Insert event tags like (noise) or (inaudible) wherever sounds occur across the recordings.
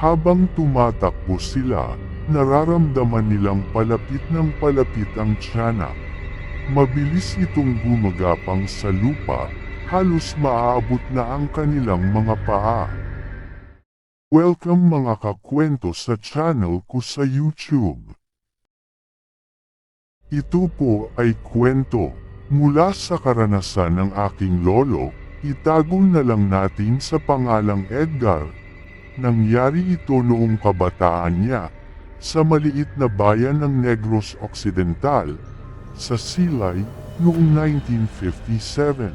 Habang tumatakbo sila, nararamdaman nilang palapit ng palapit ang tiyanak. Mabilis itong gumagapang sa lupa, halos maaabot na ang kanilang mga paa. Welcome mga kakwento sa channel ko sa YouTube. Ito po ay kwento mula sa karanasan ng aking lolo, itago na lang natin sa pangalang Edgar. Nangyari ito noong kabataan niya sa maliit na bayan ng Negros Occidental sa Silay noong 1957.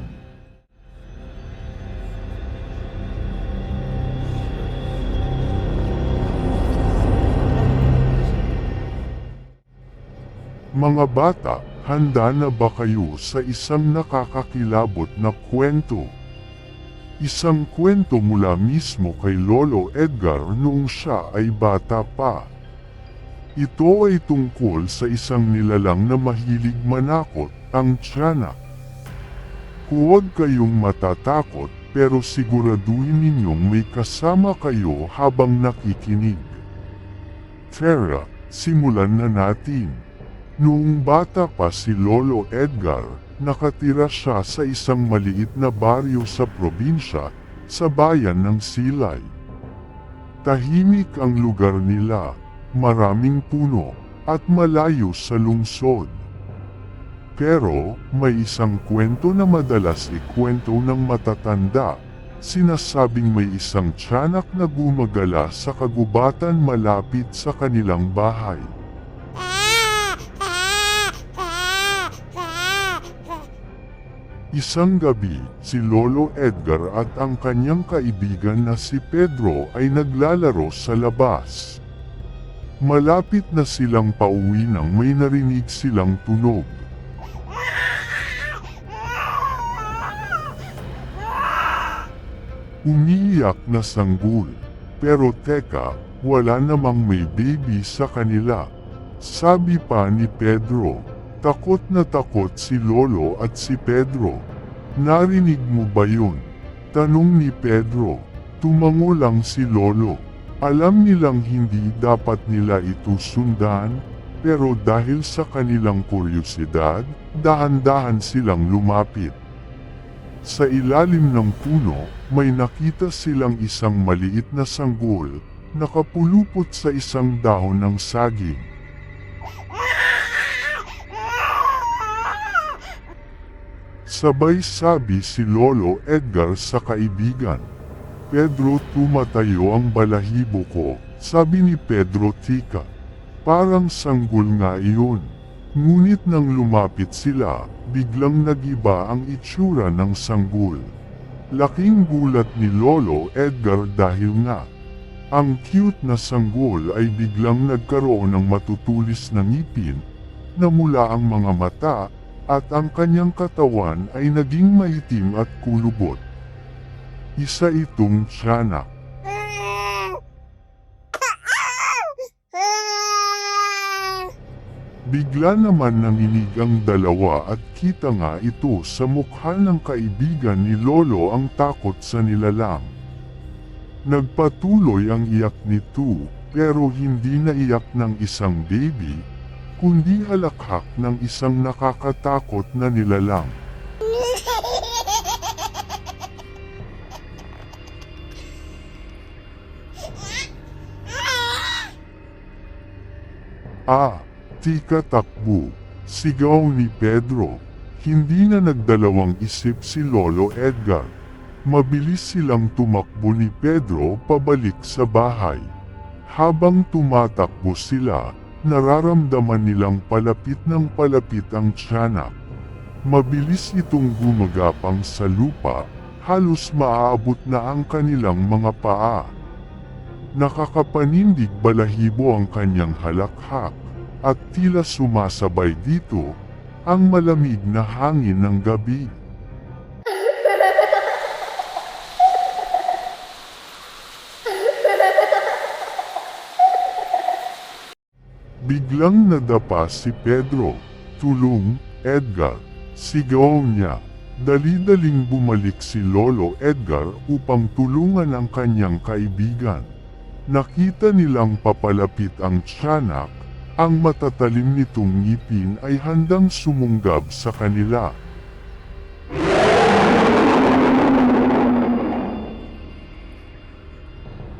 Mga bata, handa na ba kayo sa isang nakakakilabot na kwento? Isang kwento mula mismo kay Lolo Edgar noong siya ay bata pa. Ito ay tungkol sa isang nilalang na mahilig manakot, ang tiyanak. Huwag kayong matatakot pero siguraduhin ninyong may kasama kayo habang nakikinig. Tara, simulan na natin. Noong bata pa si Lolo Edgar, nakatira siya sa isang maliit na baryo sa probinsya, sa bayan ng Silay. Tahimik ang lugar nila, maraming puno, at malayo sa lungsod. Pero, may isang kwento na madalas ikwento ng matatanda, sinasabing may isang tiyanak na gumagala sa kagubatan malapit sa kanilang bahay. Isang gabi, si Lolo Edgar at ang kanyang kaibigan na si Pedro ay naglalaro sa labas. Malapit na silang pauwi nang may narinig silang tunog. Umiiyak na sanggol. Pero teka, wala namang may baby sa kanila. Sabi pa ni Pedro, takot na takot si Lolo at si Pedro. Narinig mo ba yun? Tanong ni Pedro. Tumango lang si Lolo. Alam nilang hindi dapat nila ito sundan, pero dahil sa kanilang kuryosidad, dahan-dahan silang lumapit. Sa ilalim ng puno, may nakita silang isang maliit na sanggol, nakapulupot sa isang dahon ng saging. Sabay sabi si Lolo Edgar sa kaibigan. Pedro tumatayo ang balahibo ko, sabi ni Pedro Tika. Parang sanggol nga iyon. Ngunit nang lumapit sila, biglang nagiba ang itsura ng sanggol. Laking gulat ni Lolo Edgar dahil nga, ang cute na sanggol ay biglang nagkaroon ng matutulis na ngipin, na mula ang mga mata, at ang kanyang katawan ay naging maitim at kulubot. Isa itong tiyanak. Bigla naman nanginig ang dalawa at kita nga ito sa mukha ng kaibigan ni Lolo ang takot sa nilalang. Nagpatuloy ang iyak nito, pero hindi na iyak ng isang baby, kundi halakhak ng isang nakakatakot na nilalang. Ah, tika takbo, sigaw ni Pedro. Hindi na nagdalawang isip si Lolo Edgar. Mabilis silang tumakbo ni Pedro pabalik sa bahay. Habang tumatakbo sila, nararamdaman nilang palapit ng palapit ang tiyanak. Mabilis itong gumagapang sa lupa, halos maaabot na ang kanilang mga paa. Nakakapanindig balahibo ang kanyang halakhak, at tila sumasabay dito, ang malamig na hangin ng gabi. Biglang nadapa si Pedro. Tulong, Edgar. Sigaw niya. Dali-daling bumalik si Lolo Edgar upang tulungan ang kanyang kaibigan. Nakita nilang papalapit ang tiyanak, ang matatalim nitong ngipin ay handang sumunggab sa kanila.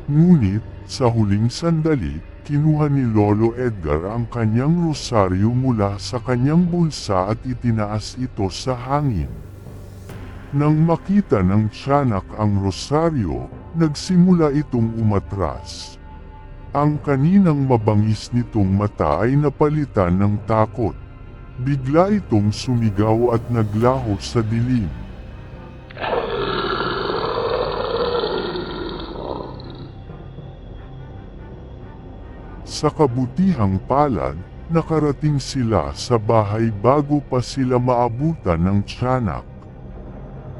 Ngunit, sa huling sandali, kinuha ni Lolo Edgar ang kanyang rosaryo mula sa kanyang bulsa at itinaas ito sa hangin. Nang makita ng tiyanak ang rosaryo, nagsimula itong umatras. Ang kaninang mabangis nitong mata ay napalitan ng takot. Bigla itong sumigaw at naglaho sa dilim. Sa kabutihang palad, nakarating sila sa bahay bago pa sila maabutan ng tiyanak.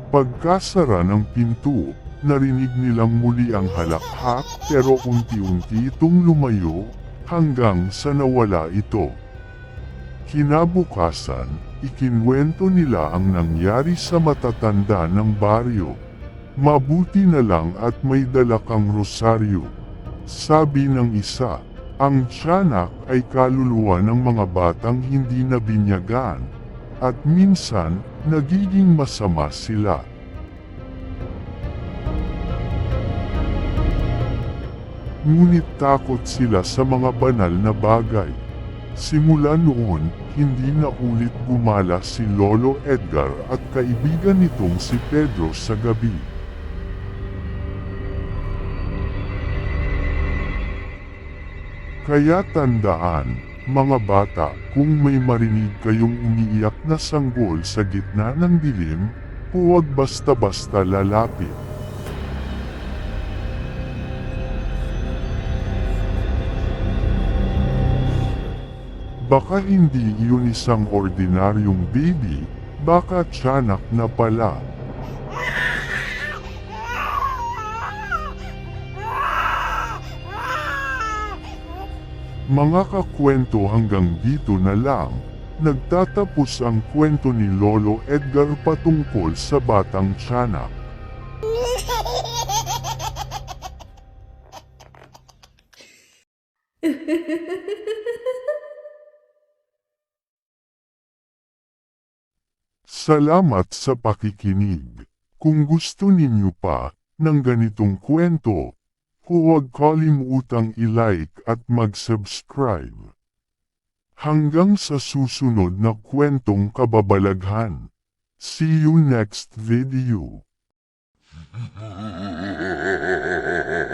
Pagkasara ng pinto, narinig nilang muli ang halakhak pero unti-unti itong lumayo hanggang sa nawala ito. Kinabukasan, ikinwento nila ang nangyari sa matatanda ng baryo. Mabuti na lang at may dala rosaryo. Sabi ng isa, ang tiyanak ay kaluluwa ng mga batang hindi nabinyagan, at minsan, nagiging masama sila. Ngunit takot sila sa mga banal na bagay. Simula noon, hindi na ulit gumala si Lolo Edgar at kaibigan nitong si Pedro sa gabi. Kaya tandaan, mga bata, kung may marinig kayong umiiyak na sanggol sa gitna ng dilim, huwag basta-basta lalapit. Baka hindi iyon isang ordinaryong baby, baka tiyanak na pala. Mga kakwento hanggang dito na lang, nagtatapos ang kwento ni Lolo Edgar patungkol sa batang tiyanak. Salamat sa pakikinig. Kung gusto ninyo pa ng ganitong kwento, huwag kalimutang i-like at mag-subscribe. Hanggang sa susunod na kwentong kababalaghan. See you next video. (laughs)